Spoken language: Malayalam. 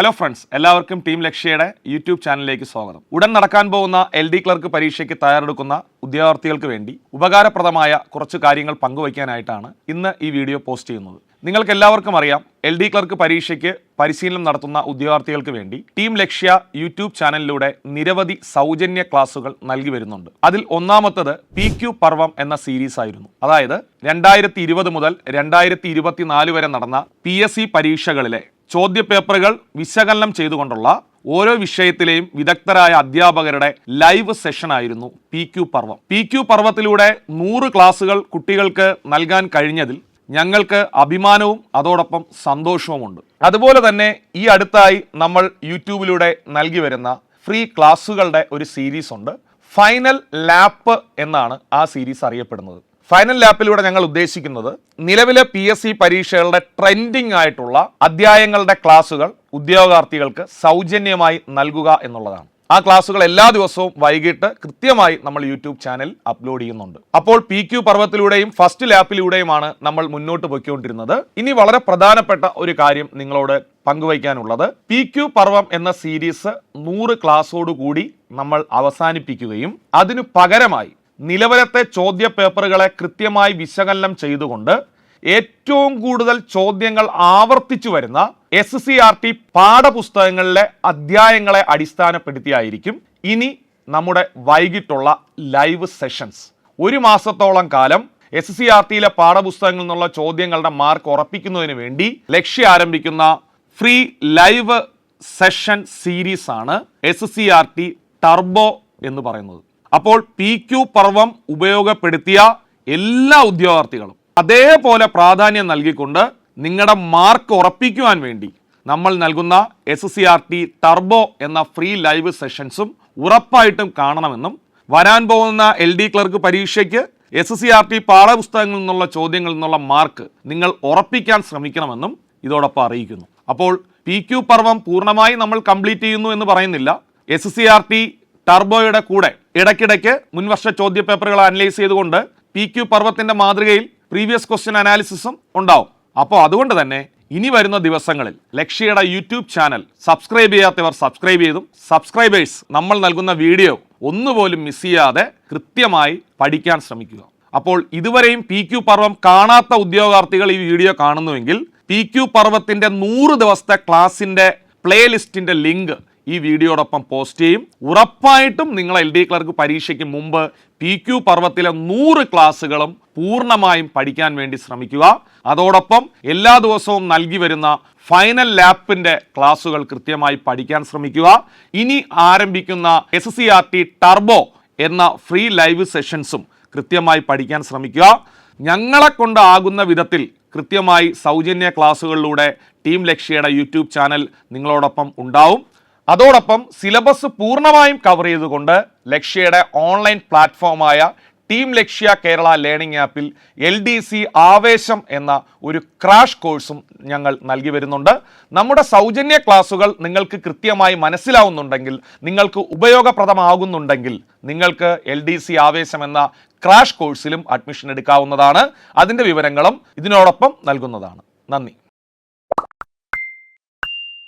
ഹലോ ഫ്രണ്ട്സ് എല്ലാവർക്കും ടീം ലക്ഷ്യയുടെ യൂട്യൂബ് ചാനലിലേക്ക് സ്വാഗതം. ഉടൻ നടക്കാൻ പോകുന്ന എൽ ഡി ക്ലർക്ക് പരീക്ഷയ്ക്ക് തയ്യാറെടുക്കുന്ന ഉദ്യോഗാർത്ഥികൾക്ക് വേണ്ടി ഉപകാരപ്രദമായ കുറച്ച് കാര്യങ്ങൾ പങ്കുവയ്ക്കാനായിട്ടാണ് ഇന്ന് ഈ വീഡിയോ പോസ്റ്റ് ചെയ്യുന്നത്. നിങ്ങൾക്ക് എല്ലാവർക്കും അറിയാം എൽ ഡി ക്ലർക്ക് പരീക്ഷയ്ക്ക് പരിശീലനം നടത്തുന്ന ഉദ്യോഗാർത്ഥികൾക്ക് വേണ്ടി ടീം ലക്ഷ്യ യൂട്യൂബ് ചാനലിലൂടെ നിരവധി സൗജന്യ ക്ലാസുകൾ നൽകി വരുന്നുണ്ട്. അതിൽ ഒന്നാമത്തത് പി ക്യു പർവം എന്ന സീരീസ് ആയിരുന്നു. അതായത് രണ്ടായിരത്തി ഇരുപത് മുതൽ രണ്ടായിരത്തി ഇരുപത്തിനാല് വരെ നടന്ന പി എസ് സി പരീക്ഷകളിലെ ചോദ്യപേപ്പറുകൾ വിശകലനം ചെയ്തുകൊണ്ടുള്ള ഓരോ വിഷയത്തിലെയും വിദഗ്ധരായ അധ്യാപകരുടെ ലൈവ് സെഷൻ ആയിരുന്നു പി ക്യു പർവം. പി ക്യു പർവത്തിലൂടെ നൂറ് ക്ലാസുകൾ കുട്ടികൾക്ക് നൽകാൻ കഴിഞ്ഞതിൽ ഞങ്ങൾക്ക് അഭിമാനവും അതോടൊപ്പം സന്തോഷവുമുണ്ട്. അതുപോലെ തന്നെ ഈ അടുത്തായി നമ്മൾ യൂട്യൂബിലൂടെ നൽകി വരുന്ന ഫ്രീ ക്ലാസ്സുകളുടെ ഒരു സീരീസ് ഉണ്ട് ഫൈനൽ ലാപ്പ് എന്നാണ് ആ സീരീസ് അറിയപ്പെടുന്നത്. ഫൈനൽ ലാപ്പിലൂടെ ഞങ്ങൾ ഉദ്ദേശിക്കുന്നത് നിലവിലെ പി എസ് സി പരീക്ഷകളുടെ ട്രെൻഡിംഗ് ആയിട്ടുള്ള അധ്യായങ്ങളുടെ ക്ലാസുകൾ ഉദ്യോഗാർത്ഥികൾക്ക് സൗജന്യമായി നൽകുക എന്നുള്ളതാണ്. ആ ക്ലാസ്സുകൾ എല്ലാ ദിവസവും വൈകിട്ട് കൃത്യമായി നമ്മൾ യൂട്യൂബ് ചാനൽ അപ്ലോഡ് ചെയ്യുന്നുണ്ട്. അപ്പോൾ പി ക്യു പർവത്തിലൂടെയും ഫസ്റ്റ് ലാപ്പിലൂടെയുമാണ് നമ്മൾ മുന്നോട്ട് പോയിക്കൊണ്ടിരുന്നത്. ഇനി വളരെ പ്രധാനപ്പെട്ട ഒരു കാര്യം നിങ്ങളോട് പങ്കുവയ്ക്കാനുള്ളത്. പി ക്യു പർവം എന്ന സീരീസ് നൂറ് ക്ലാസ്സോടുകൂടി നമ്മൾ അവസാനിപ്പിക്കുകയും അതിനു പകരമായി നിലവിലത്തെ ചോദ്യ പേപ്പറുകളെ കൃത്യമായി വിശകലനം ചെയ്തുകൊണ്ട് ഏറ്റവും കൂടുതൽ ചോദ്യങ്ങൾ ആവർത്തിച്ചു വരുന്ന എസ് സി ആർ ടി പാഠപുസ്തകങ്ങളിലെ അധ്യായങ്ങളെ അടിസ്ഥാനപ്പെടുത്തിയായിരിക്കും ഇനി നമ്മുടെ വൈകിട്ടുള്ള ലൈവ് സെഷൻസ്. ഒരു മാസത്തോളം കാലം എസ് സി ആർ ടിയിലെ പാഠപുസ്തകങ്ങളിൽ നിന്നുള്ള ചോദ്യങ്ങളുടെ മാർക്ക് ഉറപ്പിക്കുന്നതിന് വേണ്ടി ലക്ഷ്യ ആരംഭിക്കുന്ന ഫ്രീ ലൈവ് സെഷൻ സീരീസ് ആണ് S C R T turbo എന്ന് പറയുന്നത്. അപ്പോൾ പി ക്യു പർവം ഉപയോഗപ്പെടുത്തിയ എല്ലാ ഉദ്യോഗാർത്ഥികളും അതേപോലെ പ്രാധാന്യം നൽകിക്കൊണ്ട് നിങ്ങളുടെ മാർക്ക് ഉറപ്പിക്കുവാൻ വേണ്ടി നമ്മൾ നൽകുന്ന S C R T turbo എന്ന ഫ്രീ ലൈവ് സെഷൻസും ഉറപ്പായിട്ടും കാണണമെന്നും വരാൻ പോകുന്ന എൽ ഡി ക്ലർക്ക് പരീക്ഷയ്ക്ക് എസ് സി ആർ ടി പാഠപുസ്തകങ്ങളിൽ നിന്നുള്ള ചോദ്യങ്ങളിൽ നിന്നുള്ള മാർക്ക് നിങ്ങൾ ഉറപ്പിക്കാൻ ശ്രമിക്കണമെന്നും ഇതോടൊപ്പം അറിയിക്കുന്നു. അപ്പോൾ പി ക്യു പർവം പൂർണമായി നമ്മൾ കംപ്ലീറ്റ് ചെയ്യുന്നു എന്ന് പറയുന്നില്ല. എസ് സി ആർ ടി ടർബോയുടെ കൂടെ ഇടയ്ക്കിടയ്ക്ക് മുൻവർഷ ചോദ്യ പേപ്പറുകൾ അനലൈസ് ചെയ്തുകൊണ്ട് പി ക്യു പർവത്തിന്റെ മാതൃകയിൽ പ്രീവിയസ് ക്വസ്റ്റ്യൻ അനാലിസിസും ഉണ്ടാവും. അപ്പോൾ അതുകൊണ്ട് തന്നെ ഇനി വരുന്ന ദിവസങ്ങളിൽ ലക്ഷ്യയുടെ യൂട്യൂബ് ചാനൽ സബ്സ്ക്രൈബ് ചെയ്യാത്തവർ സബ്സ്ക്രൈബ് ചെയ്തും സബ്സ്ക്രൈബേഴ്സ് നമ്മൾ നൽകുന്ന വീഡിയോ ഒന്നുപോലും മിസ് ചെയ്യാതെ കൃത്യമായി പഠിക്കാൻ ശ്രമിക്കുക. അപ്പോൾ ഇതുവരെയും പി ക്യു പർവം കാണാത്ത ഉദ്യോഗാർത്ഥികൾ ഈ വീഡിയോ കാണുന്നുവെങ്കിൽ പി ക്യു പർവത്തിന്റെ നൂറ് ദിവസത്തെ ക്ലാസിന്റെ പ്ലേലിസ്റ്റിന്റെ ലിങ്ക് ഈ വീഡിയോടൊപ്പം പോസ്റ്റ് ചെയ്യും. ഉറപ്പായിട്ടും നിങ്ങൾ എൽ ഡി ക്ലർക്ക് പരീക്ഷയ്ക്ക് മുമ്പ് പി ക്യു പർവത്തിലെ നൂറ് ക്ലാസ്സുകളും പൂർണമായും പഠിക്കാൻ വേണ്ടി ശ്രമിക്കുക. അതോടൊപ്പം എല്ലാ ദിവസവും നൽകി വരുന്ന ഫൈനൽ ലാപ്പിന്റെ ക്ലാസ്സുകൾ കൃത്യമായി പഠിക്കാൻ ശ്രമിക്കുക. ഇനി ആരംഭിക്കുന്ന S C R T turbo എന്ന ഫ്രീ ലൈവ് സെഷൻസും കൃത്യമായി പഠിക്കാൻ ശ്രമിക്കുക. ഞങ്ങളെ കൊണ്ടാകുന്ന വിധത്തിൽ കൃത്യമായി സൗജന്യ ക്ലാസ്സുകളിലൂടെ ടീം ലക്ഷ്യയുടെ യൂട്യൂബ് ചാനൽ നിങ്ങളോടൊപ്പം ഉണ്ടാവും. അതോടൊപ്പം സിലബസ് പൂർണമായും കവർ ചെയ്തുകൊണ്ട് ലക്ഷ്യയുടെ ഓൺലൈൻ പ്ലാറ്റ്ഫോമായ ടീം ലക്ഷ്യ കേരള ലേണിംഗ് ആപ്പിൽ എൽ ഡി സി ആവേശം എന്ന ഒരു ക്രാഷ് കോഴ്സും ഞങ്ങൾ നൽകി വരുന്നുണ്ട്. നമ്മുടെ സൗജന്യ ക്ലാസുകൾ നിങ്ങൾക്ക് കൃത്യമായി മനസ്സിലാവുന്നുണ്ടെങ്കിൽ നിങ്ങൾക്ക് ഉപയോഗപ്രദമാകുന്നുണ്ടെങ്കിൽ നിങ്ങൾക്ക് എൽ ഡി സി ആവേശം എന്ന ക്രാഷ് കോഴ്സിലും അഡ്മിഷൻ എടുക്കാവുന്നതാണ്. അതിന്റെ വിവരങ്ങളും ഇതിനോടൊപ്പം നൽകുന്നതാണ്. നന്ദി.